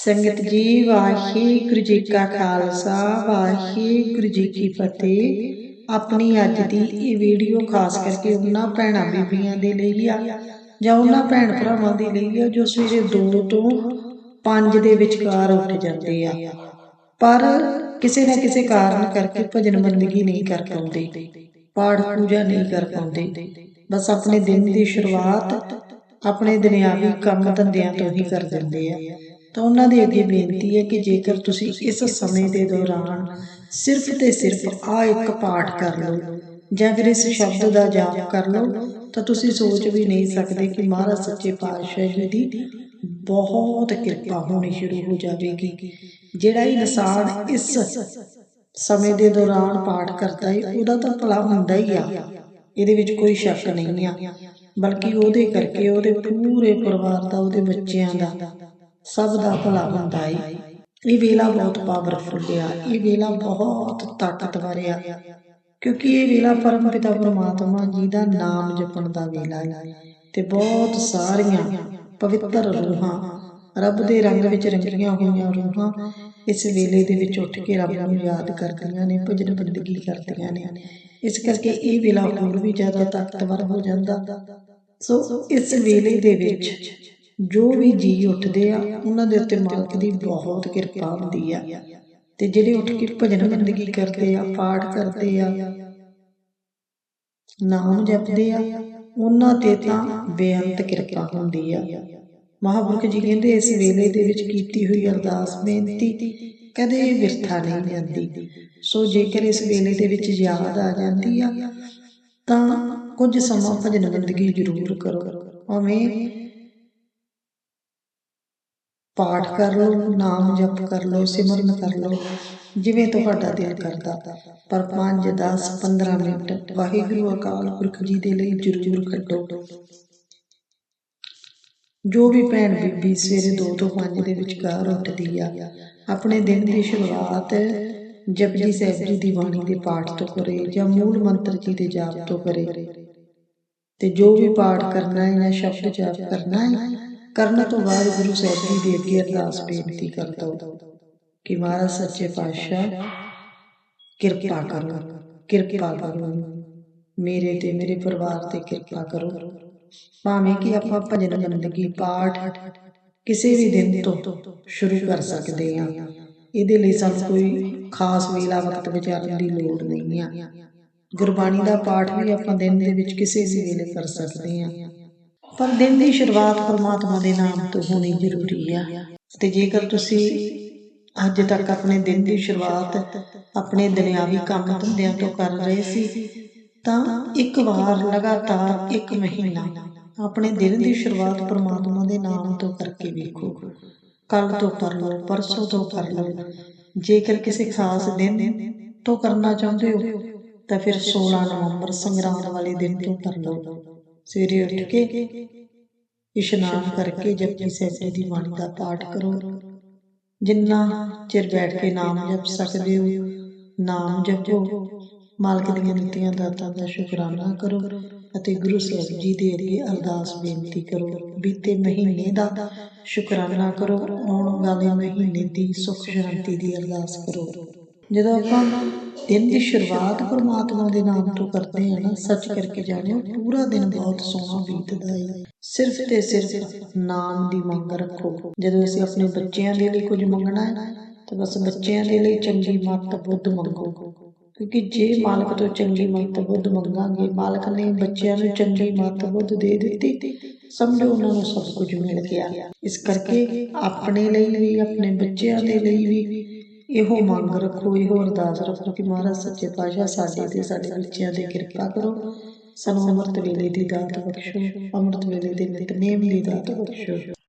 ਸੰਗਤ ਜੀ, ਵਾਹਿਗੁਰੂ ਜੀ ਕਾ ਖਾਲਸਾ, ਵਾਹਿਗੁਰੂ ਜੀ ਕੀ ਫਤਿਹ। ਆਪਣੀ ਅੱਜ ਦੀ ਇਹ ਵੀਡੀਓ, ਖਾਸ ਕਰਕੇ ਉਹਨਾਂ ਭੈਣਾਂ ਬੀਬੀਆਂ ਦੇ ਲਈ ਆ, ਜਾਂ ਉਹਨਾਂ ਭੈਣ ਭਰਾਵਾਂ ਦੇ ਲਈ ਆ, ਜੋ ਸਵੇਰੇ 2 ਤੋਂ 5 ਦੇ ਵਿਚਕਾਰ ਉੱਠ ਜਾਂਦੇ ਆ। ਪਰ ਕਿਸੇ ਨਾ ਕਿਸੇ ਕਾਰਨ ਕਰਕੇ ਭਜਨ ਬੰਦਗੀ ਨਹੀਂ ਕਰ ਪਾਉਂਦੇ, ਪਾਠ ਪੂਜਾ ਨਹੀਂ ਕਰ ਪਾਉਂਦੇ। ਬਸ ਆਪਣੇ ਦਿਨ ਦੀ ਸ਼ੁਰੂਆਤ, ਆਪਣੇ ਦੁਨਿਆਵੀ ਕੰਮ ਧੰਦਿਆਂ ਤੋਂ ਹੀ ਕਰ ਦਿੰਦੇ ਆ। ਤਾਂ ਉਹਨਾਂ ਦੇ ਅੱਗੇ ਬੇਨਤੀ ਹੈ ਕਿ ਜੇਕਰ ਤੁਸੀਂ ਇਸ ਸਮੇਂ ਦੇ ਦੌਰਾਨ ਸਿਰਫ ਤੇ ਸਿਰਫ ਆ ਇੱਕ ਪਾਠ ਕਰ ਲਓ ਜਾਂ ਫਿਰ ਇਸ ਸ਼ਬਦ ਦਾ ਜਾਪ ਕਰ ਲਓ, ਤਾਂ ਤੁਸੀਂ ਸੋਚ ਵੀ ਨਹੀਂ ਸਕਦੇ ਕਿ ਮਹਾਰਾਜ ਸੱਚੇ ਪਾਤਸ਼ਾਹ ਜੀ ਦੀ ਬਹੁਤ ਕਿਰਪਾ ਹੋਣੀ ਸ਼ੁਰੂ ਹੋ ਜਾਵੇਗੀ। ਜਿਹੜਾ ਇਨਸਾਨ ਇਸ ਸਮੇਂ ਦੇ ਦੌਰਾਨ ਪਾਠ ਕਰਦਾ ਹੈ ਉਹਦਾ ਤਾਂ ਭਲਾ ਹੁੰਦਾ ਹੀ ਆ। ਇਹਦੇ ਵਿੱਚ ਕੋਈ ਸ਼ੱਕ ਨਹੀਂ ਆ। ਬਲਕਿ ਉਹਦੇ ਕਰਕੇ ਉਹਦੇ ਪੂਰੇ ਪਰਿਵਾਰ ਦਾ, ਉਹਦੇ ਬੱਚਿਆਂ ਦਾ ਸਭ ਦਾ ਭਲਾ ਹੁੰਦਾ ਹੈ ਇਹ ਵੇਲਾ ਬਹੁਤ ਪਾਵਰਫੁਲ ਆ ਇਹ ਵੇਲਾ ਬਹੁਤ ਤਾਕਤਵਰ ਆ ਕਿਉਂਕਿ ਇਹ ਵੇਲਾ ਪਰਮ ਪਿਤਾ ਪਰਮਾਤਮਾ ਜੀ ਦਾ ਨਾਮ ਜਪਣ ਦਾ ਵੇਲਾ ਹੈ ਤੇ ਬਹੁਤ ਸਾਰੀਆਂ ਪਵਿੱਤਰ ਰੂਹਾਂ, ਰੱਬ ਦੇ ਰੰਗ ਵਿੱਚ ਰੰਗੀਆਂ ਹੋਈਆਂ ਰੂਹਾਂ ਇਸ ਵੇਲੇ ਦੇ ਵਿੱਚ ਉੱਠ ਕੇ ਰੱਬ ਨੂੰ ਯਾਦ ਕਰਦੀਆਂ ਨੇ, ਭਜਨ ਬੰਦਗੀ ਕਰਦੀਆਂ ਨੇ। ਇਸ ਕਰਕੇ ਇਹ ਵੇਲਾ ਹੋਰ ਵੀ ਜ਼ਿਆਦਾ ਤਾਕਤਵਰ ਹੋ ਜਾਂਦਾ। ਸੋ ਇਸ ਵੇਲੇ ਦੇ ਵਿੱਚ ਜੋ ਵੀ ਜੀ ਉੱਠਦੇ ਆ, ਉਹਨਾਂ ਦੇ ਉੱਤੇ ਮਾਲਕ ਦੀ ਬਹੁਤ ਕਿਰਪਾ ਹੁੰਦੀ ਆ। ਤੇ ਜਿਹੜੇ ਉੱਠ ਕੇ ਭਜਨ ਬੰਦਗੀ ਕਰਦੇ ਆ, ਪਾਠ ਕਰਦੇ ਆ, ਨਾਮ ਜਪਦੇ ਆ, ਉਹਨਾਂ ਤੇ ਤਾਂ ਬੇਅੰਤ ਕਿਰਪਾ ਹੁੰਦੀ ਆ। ਮਹਾਪੁਰਖ ਜੀ ਕਹਿੰਦੇ, ਇਸ ਵੇਲੇ ਦੇ ਵਿੱਚ ਕੀਤੀ ਹੋਈ ਅਰਦਾਸ ਬੇਨਤੀ, ਕਦੇ ਵਿਰਥਾ ਨਹੀਂ ਜਾਂਦੀ ਸੋ ਜੇਕਰ ਇਸ ਵੇਲੇ ਦੇ ਵਿੱਚ ਯਾਦ ਆ ਜਾਂਦੀ ਆ, ਤਾਂ ਕੁਝ ਸਮਾਂ ਭਜਨ ਬੰਦਗੀ ਜ਼ਰੂਰ ਕਰੋ। ਭਾਵੇਂ ਪਾਠ ਕਰ ਲਓ, ਨਾਮ ਜਪ ਕਰ ਲਓ, ਸਿਮਰਨ ਕਰ ਲਓ। ਜਿਵੇਂ ਤੁਹਾਡਾ ਦਿਲ ਕਰਦਾ। ਪਰ 5 10 15 ਮਿੰਟ ਵਾਹਿਗੁਰੂ ਅਕਾਲ ਪੁਰਖ ਜੀ ਦੇ ਲਈ ਜ਼ਰੂਰ ਕੱਢੋ। ਜੋ ਵੀ ਭੈਣ ਬੀਬੀ ਸਵੇਰੇ 2 ਤੋਂ 5 ਦੇ ਵਿਚਕਾਰ ਉੱਠਦੀ ਆ, ਆਪਣੇ ਦਿਨ ਦੀ ਸ਼ੁਰੂਆਤ ਜਪਜੀ ਸਾਹਿਬ ਜੀ ਦੀ ਬਾਣੀ ਦੇ ਪਾਠ ਤੋਂ ਕਰੇ ਜਾਂ ਮੂਲ ਮੰਤਰ ਜੀ ਦੇ ਜਾਪ ਤੋਂ ਕਰੇ। ਤੇ ਜੋ ਵੀ ਪਾਠ ਕਰਨਾ ਹੈ ਜਾਂ ਸ਼ਬਦ ਜਾਪ ਕਰਨਾ ਹੈ ਕਰਨ ਤੋਂ ਬਾਅਦ ਗੁਰੂ ਸਾਹਿਬ ਜੀ ਦੇ ਅੱਗੇ ਅਰਦਾਸ ਬੇਨਤੀ ਕਰਦਾ ਕਿ ਮਹਾਰਾਜ ਸੱਚੇ ਪਾਤਸ਼ਾਹ, ਕਿਰਪਾ ਕਰੋ ਕਿਰਪਾ ਕਰੋ। ਮੇਰੇ ਤੇ ਮੇਰੇ ਪਰਿਵਾਰ ਤੇ ਕਿਰਪਾ ਕਰੋ। ਭਾਵੇਂ ਕਿ ਆਪਾਂ ਭਜਨ ਬੰਦਗੀ ਪਾਠ ਕਿਸੇ ਵੀ ਦਿਨ ਤੋਂ ਸ਼ੁਰੂ ਕਰ ਸਕਦੇ ਹਾਂ, ਇਹਦੇ ਲਈ ਸਾਨੂੰ ਕੋਈ ਖਾਸ ਵੇਲਾ ਵਕਤ ਵਿਚਾਰਨ ਦੀ ਲੋੜ ਨਹੀਂ ਆ। ਗੁਰਬਾਣੀ ਦਾ ਪਾਠ ਵੀ ਆਪਾਂ ਦਿਨ ਦੇ ਵਿੱਚ ਕਿਸੇ ਵੀ ਵੇਲੇ ਕਰ ਸਕਦੇ ਹਾਂ। ਪਰ ਦਿਨ ਦੀ ਸ਼ੁਰੂਆਤ ਪਰਮਾਤਮਾ ਦੇ ਨਾਮ ਤੋਂ ਹੋਣੀ ਜ਼ਰੂਰੀ ਆ। ਤੇ ਜੇਕਰ ਤੁਸੀਂ ਅੱਜ ਤੱਕ ਆਪਣੇ ਦਿਨ ਦੀ ਸ਼ੁਰੂਆਤ ਆਪਣੇ ਦੁਨਿਆਵੀ ਕੰਮ ਧੰਦਿਆਂ ਤੋਂ ਕਰ ਰਹੇ ਸੀ, ਤਾਂ ਇੱਕ ਵਾਰ ਲਗਾਤਾਰ ਇੱਕ ਮਹੀਨਾ ਆਪਣੇ ਦਿਨ ਦੀ ਸ਼ੁਰੂਆਤ ਪਰਮਾਤਮਾ ਦੇ ਨਾਮ ਤੋਂ ਕਰਕੇ ਵੇਖੋ। ਕੱਲ ਤੋਂ ਕਰ ਲਓ, ਪਰਸੋਂ ਤੋਂ ਕਰ ਲਓ। ਜੇਕਰ ਕਿਸੇ ਖਾਸ ਦਿਨ ਤੋਂ ਕਰਨਾ ਚਾਹੁੰਦੇ ਹੋ, ਤਾਂ ਫਿਰ 16 ਨਵੰਬਰ ਸੰਗਰਾਂਦ ਵਾਲੇ ਦਿਨ ਤੋਂ ਕਰ ਲਓ। ਸਵੇਰੇ ਉੱਠ ਕੇ ਇਸ਼ਨਾਨ ਕਰਕੇ ਜਪਜੀ ਸਾਹਿਬ ਦੀ ਬਾਣੀ ਦਾ ਪਾਠ ਕਰੋ। ਜਿੰਨਾ ਚਿਰ ਬੈਠ ਕੇ ਨਾਮ ਜਪ ਸਕਦੇ ਹੋ, ਨਾਮ ਜਪੋ। ਮਾਲਕ ਦੀਆਂ ਦਿੱਤੀਆਂ ਦਾਤਾਂ ਦਾ ਸ਼ੁਕਰਾਨਾ ਕਰੋ ਅਤੇ ਗੁਰੂ ਸਾਹਿਬ ਜੀ ਦੇ ਅੱਗੇ ਅਰਦਾਸ ਬੇਨਤੀ ਕਰੋ, ਬੀਤੇ ਮਹੀਨੇ ਦਾ ਸ਼ੁਕਰਾਨਾ ਕਰੋ, ਆਉਣ ਵਾਲੇ ਮਹੀਨੇ ਦੀ ਸੁਖ ਸ਼ਾਂਤੀ ਦੀ ਅਰਦਾਸ ਕਰੋ। ਜਦੋਂ ਆਪਾਂ ਦਿਨ ਦੀ ਸ਼ੁਰੂਆਤ ਪਰਮਾਤਮਾ ਦੇ ਨਾਮ ਤੋਂ ਕਰਦੇ ਹਾਂ ਨਾ, ਸੱਚ ਕਰਕੇ ਜਾਣਿਓ, ਪੂਰਾ ਦਿਨ ਬਹੁਤ ਸੋਹਣਾ ਬੀਤਦਾ ਹੈ ਸਿਰਫ ਤੇ ਸਿਰਫ ਨਾਮ ਦੀ ਮੰਗ ਰੱਖੋ। ਜਦੋਂ ਅਸੀਂ ਆਪਣੇ ਬੱਚਿਆਂ ਦੇ ਲਈ ਕੁਝ ਮੰਗਣਾ ਹੈ, ਤਾਂ ਬਸ ਬੱਚਿਆਂ ਦੇ ਲਈ ਚੰਗੀ ਮੱਤ ਬੁੱਧ ਮੰਗੋ। ਕਿਉਂਕਿ ਜੇ ਮਾਲਕ ਤੋਂ ਚੰਗੀ ਮੱਤ ਬੁੱਧ ਮੰਗਾਂਗੇ, ਮਾਲਕ ਨੇ ਬੱਚਿਆਂ ਨੂੰ ਚੰਗੀ ਮੱਤ ਬੁੱਧ ਦੇ ਦਿੱਤੀ, ਸਮਝੋ ਉਹਨਾਂ ਨੂੰ ਸਭ ਕੁਝ ਮਿਲ ਗਿਆ। ਇਸ ਕਰਕੇ ਆਪਣੇ ਲਈ ਵੀ, ਆਪਣੇ ਬੱਚਿਆਂ ਦੇ ਲਈ ਵੀ ਇਹੋ ਮੰਗ ਰੱਖੋ ਇਹੋ ਅਰਦਾਸ ਰੱਖੋ ਕਿ ਮਹਾਰਾਜ ਸੱਚੇ ਪਾਤਸ਼ਾਹ ਸਾਡੇ ਤੇ ਸਾਡੇ ਬੱਚਿਆਂ ਤੇ ਕਿਰਪਾ ਕਰੋ। ਸਾਨੂੰ ਅੰਮ੍ਰਿਤ ਵੇਲੇ ਦੀ ਦਾਤ ਬਖਸ਼ੋ ਅੰਮ੍ਰਿਤ ਵੇਲੇ ਦੇ ਨਿਤਨੇਮ ਦੀ ਦਾਤ ਬਖਸ਼ੋ।